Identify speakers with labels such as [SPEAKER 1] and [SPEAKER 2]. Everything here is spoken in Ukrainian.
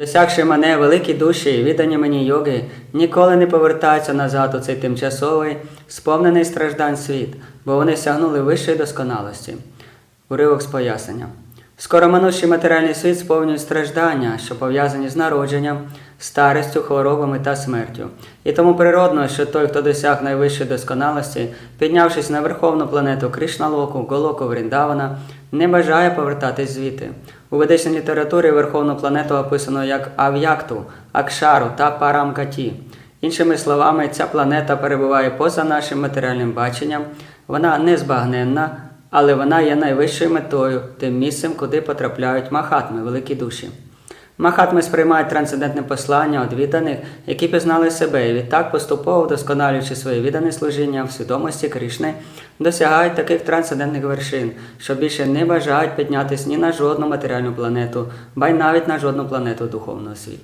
[SPEAKER 1] Досягши мене великі душі, віддані мені йоги, ніколи не повертаються назад у цей тимчасовий, сповнений страждань світ, бо вони сягнули вищої досконалості. Уривок з пояснення. Скороминущий матеріальний світ сповнює страждання, що пов'язані з народженням, старістю, хворобами та смертю. І тому природно, що той, хто досяг найвищої досконалості, піднявшись на верховну планету Кришналоку, Голоку Вріндавана, не бажає повертатись звідти. У ведичній літературі верховну планету описано як Ав'якту, Акшару та Парамкаті. Іншими словами, ця планета перебуває поза нашим матеріальним баченням, вона незбагненна, але вона є найвищою метою, тим місцем, куди потрапляють махатми, великі душі. Махатми сприймають трансцендентне послання від відданих, які пізнали себе, і відтак, поступово вдосконалюючи своє віддане служіння в свідомості Кришни, досягають таких трансцендентних вершин, що більше не бажають піднятися ні на жодну матеріальну планету, ба й навіть на жодну планету духовного світу.